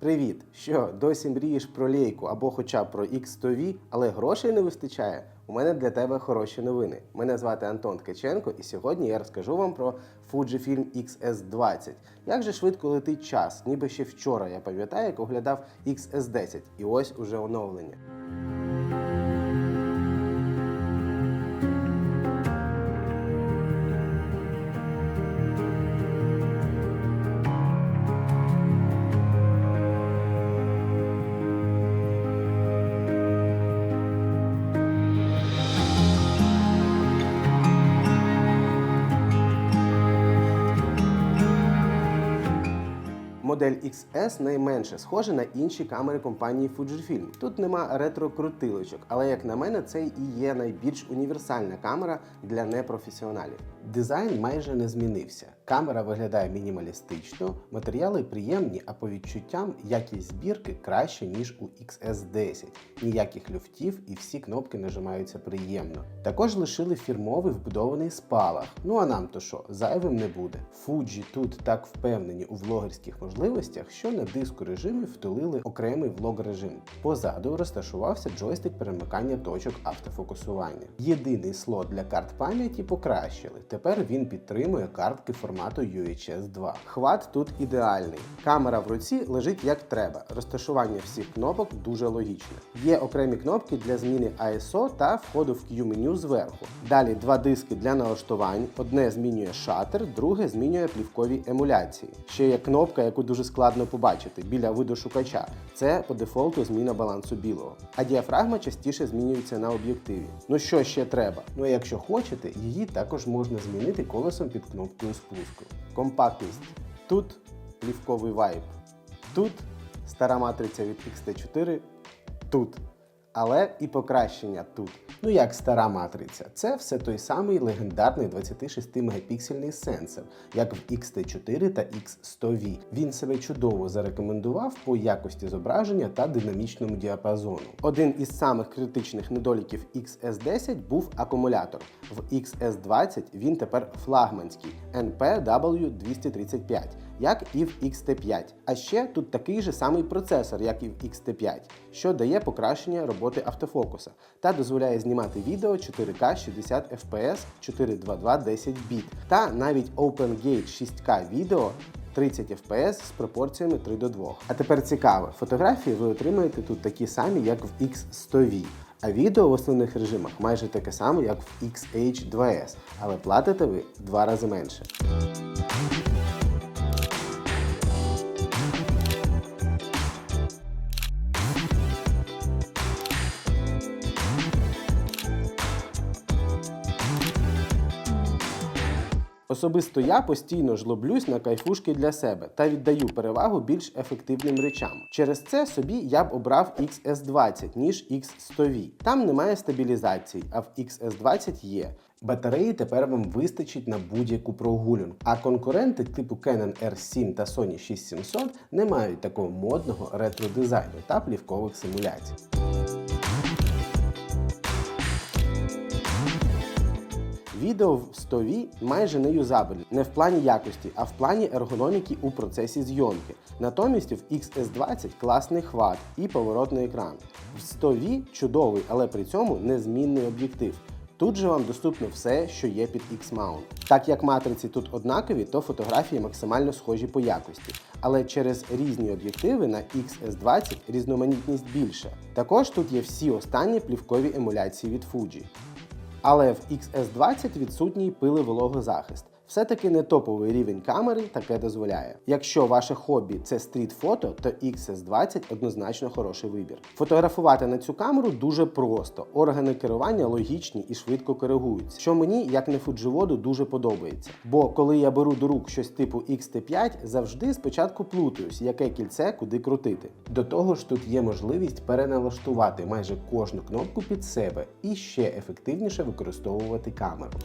Привіт! Що, досі мрієш про лейку або хоча б про X100V, але грошей не вистачає? У мене для тебе хороші новини. Мене звати Антон Ткаченко, і сьогодні я розкажу вам про Fujifilm XS20. Як же швидко летить час, ніби ще вчора я пам'ятаю, як оглядав XS10, і ось уже оновлення. Модель XS найменше схожа на інші камери компанії Fujifilm. Тут нема ретро-крутилочок, але як на мене, це і є найбільш універсальна камера для непрофесіоналів. Дизайн майже не змінився. Камера виглядає мінімалістично, матеріали приємні, а по відчуттям якість збірки краще, ніж у XS10. Ніяких люфтів і всі кнопки нажимаються приємно. Також лишили фірмовий вбудований спалах. Ну а нам то що, зайвим не буде. Fuji тут так впевнені у влогерських можливостях, що на диску режимів втулили окремий влог режим. Позаду розташувався джойстик перемикання точок автофокусування. Єдиний слот для карт пам'яті покращили. Тепер він підтримує картки формату UHS 2. Хват тут ідеальний. Камера в руці лежить як треба. Розташування всіх кнопок дуже логічне. Є окремі кнопки для зміни ISO та входу в Q-меню зверху. Далі два диски для налаштувань. Одне змінює шатер, друге змінює плівкові емуляції. Ще є кнопка, яку дуже складно побачити біля видошукача. Це по дефолту зміна балансу білого. А діафрагма частіше змінюється на об'єктиві. Ну що ще треба? Ну а якщо хочете, її також можна змінити колесом під кнопкою спуску. Компактність. Тут плівковий вайб. Тут стара матриця від XT4. Тут. Але і покращення тут. Ну як стара матриця, це все той самий легендарний 26-мегапіксельний сенсор, як в XT4 та X100V. Він себе чудово зарекомендував по якості зображення та динамічному діапазону. Один із самих критичних недоліків XS10 був акумулятор. В XS20 він тепер флагманський NPW235 як і в XT5. А ще тут такий же самий процесор, як і в XT5, що дає покращення роботи автофокуса та дозволяє знімати відео 4К 60 FPS 422 10 біт та навіть OpenGate 6K відео 30 FPS з пропорціями 3 до 2. А тепер цікаво, фотографії ви отримаєте тут такі самі, як в X100V. А відео в основних режимах майже таке саме, як в XH2S, але платите ви в два рази менше. Особисто я постійно жлоблюсь на кайфушки для себе та віддаю перевагу більш ефективним речам. Через це собі я б обрав XS20, ніж X100V. Там немає стабілізації, а в XS20 є. Батареї тепер вам вистачить на будь-яку прогулянку. А конкуренти типу Canon R7 та Sony 6700 не мають такого модного ретро-дизайну та плівкових симуляцій. Відео в 100V майже не юзабельне, не в плані якості, а в плані ергономіки у процесі зйомки. Натомість в XS20 класний хват і поворотний екран. В 100V чудовий, але при цьому незмінний об'єктив. Тут же вам доступно все, що є під X-Mount. Так як матриці тут однакові, то фотографії максимально схожі по якості. Але через різні об'єктиви на XS20 різноманітність більша. Також тут є всі останні плівкові емуляції від Fuji. Але в XS20 відсутній пилевологозахист. Все-таки не топовий рівень камери таке дозволяє. Якщо ваше хобі це стріт-фото, то XS20 однозначно хороший вибір. Фотографувати на цю камеру дуже просто. Органи керування логічні і швидко коригуються, що мені, як не фудживоду, дуже подобається. Бо коли я беру до рук щось типу XT5, завжди спочатку плутаюсь, яке кільце куди крутити. До того ж, тут є можливість переналаштувати майже кожну кнопку під себе і ще ефективніше використовувати камеру.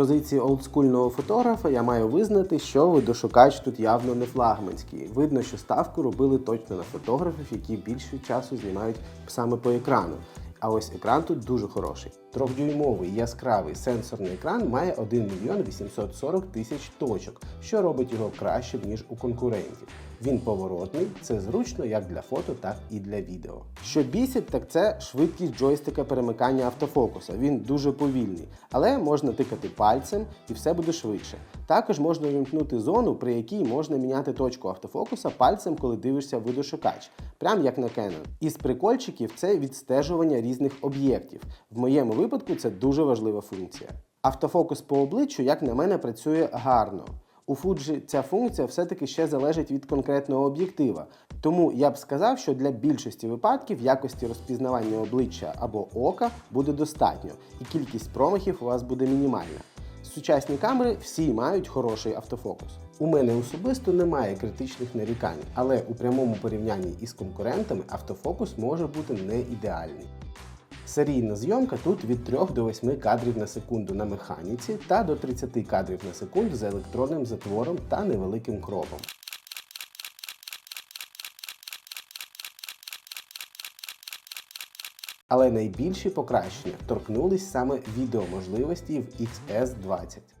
Позиції олдскульного фотографа я маю визнати, що видошукач тут явно не флагманський. Видно, що ставку робили точно на фотографів, які більше часу знімають саме по екрану. А ось екран тут дуже хороший. Трьохдюймовий яскравий сенсорний екран має 1 мільйон 840 тисяч точок, що робить його кращим, ніж у конкурентів. Він поворотний, це зручно як для фото, так і для відео. Що бісить, так це швидкість джойстика перемикання автофокуса. Він дуже повільний, але можна тикати пальцем і все буде швидше. Також можна вимкнути зону, при якій можна міняти точку автофокуса пальцем, коли дивишся видошукач, прям як на Canon. Із прикольчиків це відстежування різних об'єктів. В моєму випадку це дуже важлива функція. Автофокус по обличчю, як на мене, працює гарно. У Fuji ця функція все-таки ще залежить від конкретного об'єктива. Тому я б сказав, що для більшості випадків якості розпізнавання обличчя або ока буде достатньо, і кількість промахів у вас буде мінімальна. Сучасні камери всі мають хороший автофокус. У мене особисто немає критичних нарікань, але у прямому порівнянні із конкурентами автофокус може бути не ідеальний. Серійна зйомка тут від 3 до 8 кадрів на секунду на механіці та до 30 кадрів на секунду з електронним затвором та невеликим кропом. Але найбільші покращення торкнулись саме відеоможливості в XS20.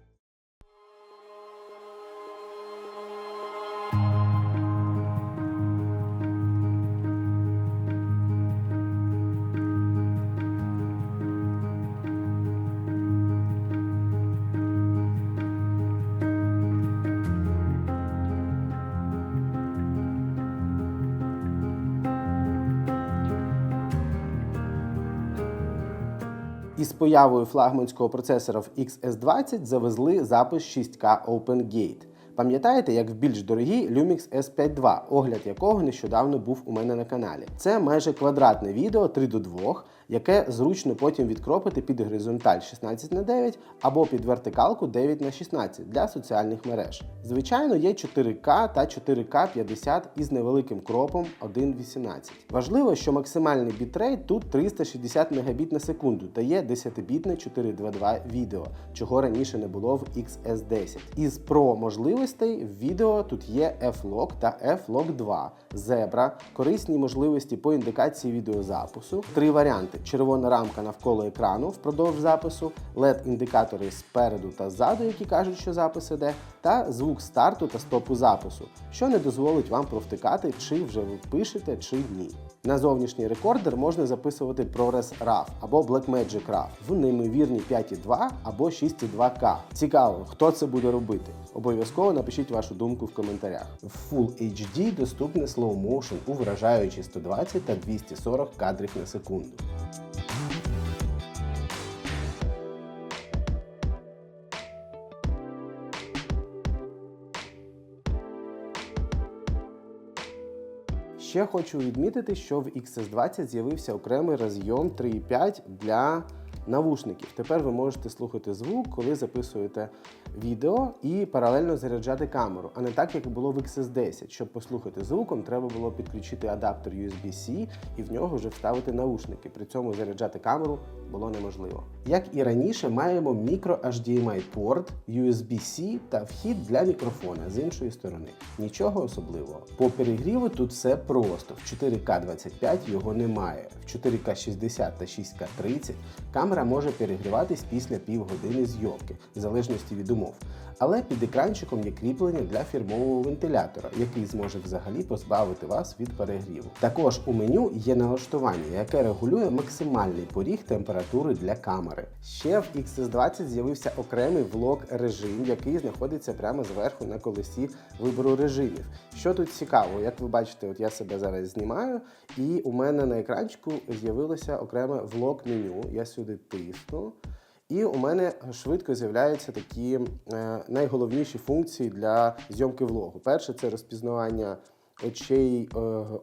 Із появою флагманського процесора в XS20 завезли запис 6К OpenGate. Пам'ятаєте, як в більш дорогій Lumix S5 II, огляд якого нещодавно був у мене на каналі. Це майже квадратне відео 3 до 2, яке зручно потім відкропити під горизонталь 16 на 9 або під вертикалку 9 на 16 для соціальних мереж. Звичайно, є 4К та 4К 50 із невеликим кропом 1.18. Важливо, що максимальний бітрейт тут 360 Мбіт на секунду та є 10-бітне 422 відео, чого раніше не було в XS10. Із Pro можливостей в відео тут є F-Log та F-Log 2, Zebra, корисні можливості по індикації відеозапису, три варіанти: червона рамка навколо екрану впродовж запису, LED-індикатори спереду та ззаду, які кажуть, що запис іде, та звук старту та стопу запису, що не дозволить вам провтикати, чи вже ви пишете, чи ні. На зовнішній рекордер можна записувати ProRes RAW або Blackmagic RAW в неймовірні 5.2 або 6.2К. Цікаво, хто це буде робити. Обов'язково напишіть вашу думку в коментарях. В Full HD доступне Slow Motion у вражаючі 120 та 240 кадрів на секунду. Ще хочу відмітити, що в XS20 з'явився окремий розйом 3.5 для навушників. Тепер ви можете слухати звук, коли записуєте відео і паралельно заряджати камеру, а не так, як було в XS10. Щоб послухати звуком, треба було підключити адаптер USB-C і в нього вже вставити навушники. При цьому заряджати камеру було неможливо. Як і раніше, маємо мікро HDMI порт, USB-C та вхід для мікрофона з іншої сторони. Нічого особливого. По перегріву тут все просто. В 4К25 його немає. В 4К60 та 6К30 камера може перегріватись після півгодини зйомки, в залежності від умов. Але під екранчиком є кріплення для фірмового вентилятора, який зможе взагалі позбавити вас від перегріву. Також у меню є налаштування, яке регулює максимальний поріг температури для камери. Ще в XS20 з'явився окремий влог режим, який знаходиться прямо зверху на колесі вибору режимів. Що тут цікаво, як ви бачите, от я себе зараз знімаю, і у мене на екранчику з'явилося окреме влог меню. Я сюди тисну. І у мене швидко з'являються такі е, найголовніші функції для зйомки влогу. Перше це розпізнавання очей, е,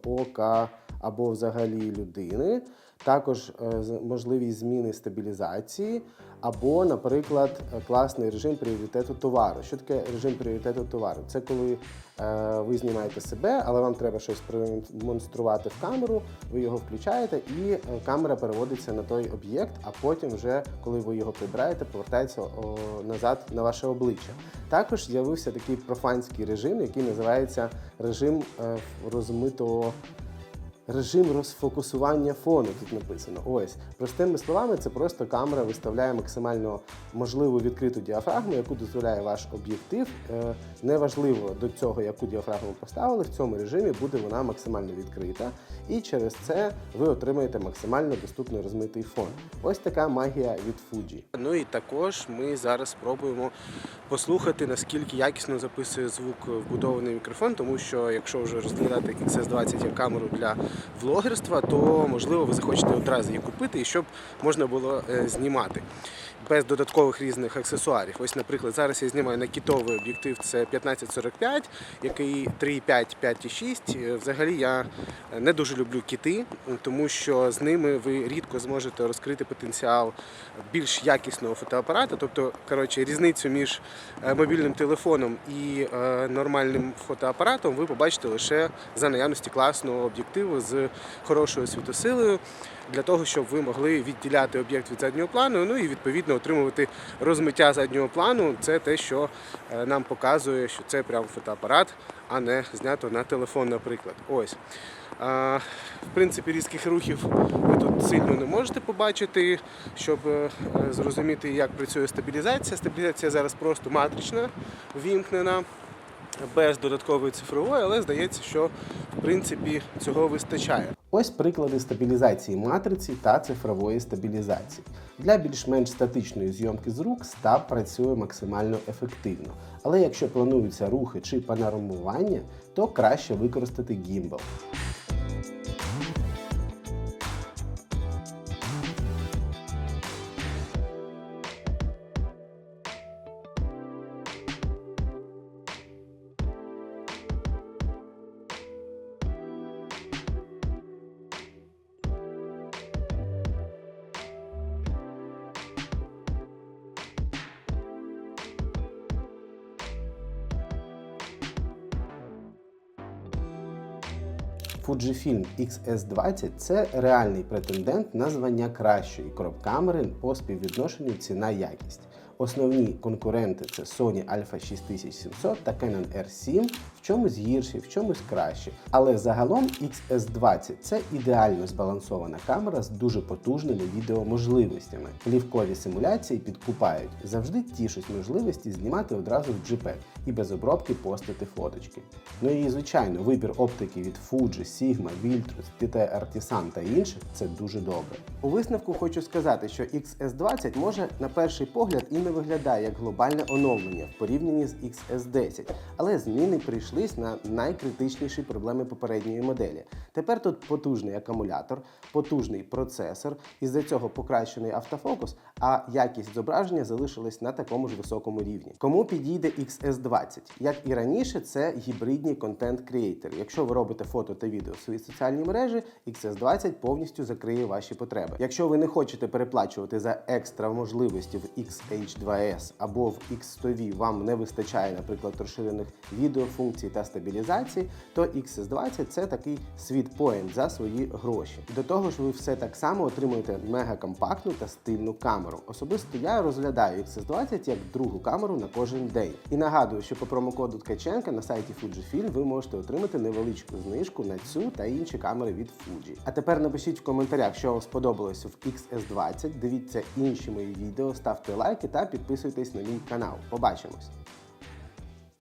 ока або взагалі людини. Також е, можливість зміни стабілізації, або, наприклад, е, класний режим пріоритету товару. Що таке режим пріоритету товару? Це коли е, ви знімаєте себе, але вам треба щось продемонструвати в камеру, ви його включаєте, і камера переводиться на той об'єкт, а потім, вже коли ви його прибираєте, повертається назад на ваше обличчя. Також з'явився такий профанський режим, який називається режим розмитого режим розфокусування фону. Тут написано. Ось простими словами, це просто камера виставляє максимально можливу відкриту діафрагму, яку дозволяє ваш об'єктив. Е, Неважливо до цього, яку діафрагму поставили. В цьому режимі буде вона максимально відкрита, і через це ви отримаєте максимально доступний розмитий фон. Ось така магія від Fuji. Ну і також ми зараз спробуємо послухати, наскільки якісно записує звук вбудований мікрофон, тому що якщо вже розглядати XS20 як камеру для влогерства, то можливо ви захочете одразу її купити і щоб можна було е, знімати. Без додаткових різних аксесуарів. Ось, наприклад, зараз я знімаю на кітовий об'єктив, це 1545, який 3,5, 5,6. Е, Взагалі я не дуже люблю кіти, тому що з ними ви рідко зможете розкрити потенціал більш якісного фотоапарата. Тобто, коротше, різницю між е, мобільним телефоном і е, нормальним фотоапаратом ви побачите лише за наявності класного об'єктиву з хорошою світосилою, для того, щоб ви могли відділяти об'єкт від заднього плану, ну і відповідно отримувати розмиття заднього плану. Це те, що е, нам показує, що це прям фотоапарат, а не знято на телефон, наприклад. Ось. В принципі, різких рухів ви тут сильно не можете побачити, щоб е, зрозуміти, як працює стабілізація. Стабілізація зараз просто матрична, вімкнена, без додаткової цифрової, але здається, що в принципі цього вистачає. Ось приклади стабілізації матриці та цифрової стабілізації. Для більш-менш статичної зйомки з рук стаб працює максимально ефективно. Але якщо плануються рухи чи панорамування, то краще використати гімбал. Fujifilm XS20 це реальний претендент на звання кращої кроп-камери по співвідношенню ціна-якість. Основні конкуренти це Sony Alpha 6700 та Canon R7, в чомусь гірші, в чомусь кращі. Але загалом XS20 це ідеально збалансована камера з дуже потужними відеоможливостями. Плівкові симуляції підкупають. Завжди тішуть можливості знімати одразу в JPEG і без обробки постити фоточки. Ну і звичайно, вибір оптики від Fuji, Sigma, Viltrus, PT Artisan та інших це дуже добре. У висновку хочу сказати, що XS20 може на перший погляд і не виглядає як глобальне оновлення в порівнянні з XS10, але зміни прийшлись на найкритичніші проблеми попередньої моделі. Тепер тут потужний акумулятор, потужний процесор, із-за цього покращений автофокус, а якість зображення залишилась на такому ж високому рівні. Кому підійде XS20? Як і раніше, це гібридні контент-креатори. Якщо ви робите фото та відео в своїй соціальній мережі, XS20 повністю закриє ваші потреби. Якщо ви не хочете переплачувати за екстра можливості в XH2S або в X100V, вам не вистачає, наприклад, розширених відеофункцій та стабілізації, то XS20 це такий світпоінт за свої гроші. До того ж, ви все так само отримуєте мегакомпактну та стильну камеру. Особисто я розглядаю XS20 як другу камеру на кожен день. І нагадую, що по промокоду Ткаченка на сайті Fujifilm ви можете отримати невеличку знижку на цю та інші камери від Fuji. А тепер напишіть в коментарях, що вам сподобалось в XS20. Дивіться інші мої відео, ставте лайки та підписуйтесь на мій канал. Побачимось!